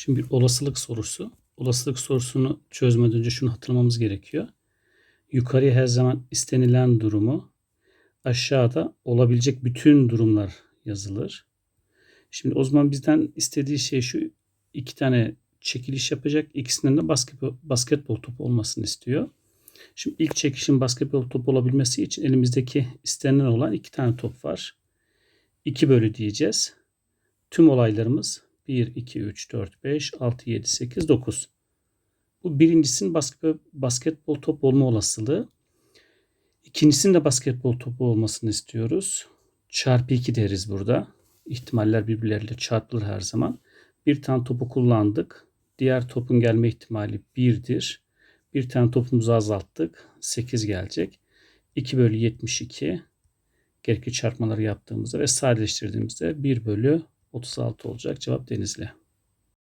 Şimdi bir olasılık sorusu. Olasılık sorusunu çözmeden önce şunu hatırlamamız gerekiyor. Yukarıya her zaman istenilen durumu, aşağıda olabilecek bütün durumlar yazılır. Şimdi o zaman bizden istediği şey şu iki tane çekiliş yapacak. İkisinden de basketbol, basketbol topu olmasını istiyor. Şimdi ilk çekişin basketbol topu olabilmesi için elimizdeki istenilen olan iki tane top var. 2 bölü diyeceğiz. Tüm olaylarımız 1, 2, 3, 4, 5, 6, 7, 8, 9. Bu birincisinin basketbol, basketbol topu olma olasılığı. İkincisinin de basketbol topu olmasını istiyoruz. Çarpı 2 deriz burada. İhtimaller birbirleriyle çarpılır her zaman. Bir tane topu kullandık. Diğer topun gelme ihtimali 1'dir. Bir tane topumuzu azalttık. 8 gelecek. 2 bölü 72 gerekli çarpmaları yaptığımızda ve sadeleştirdiğimizde 1 bölü 36 olacak. Cevap Denizli.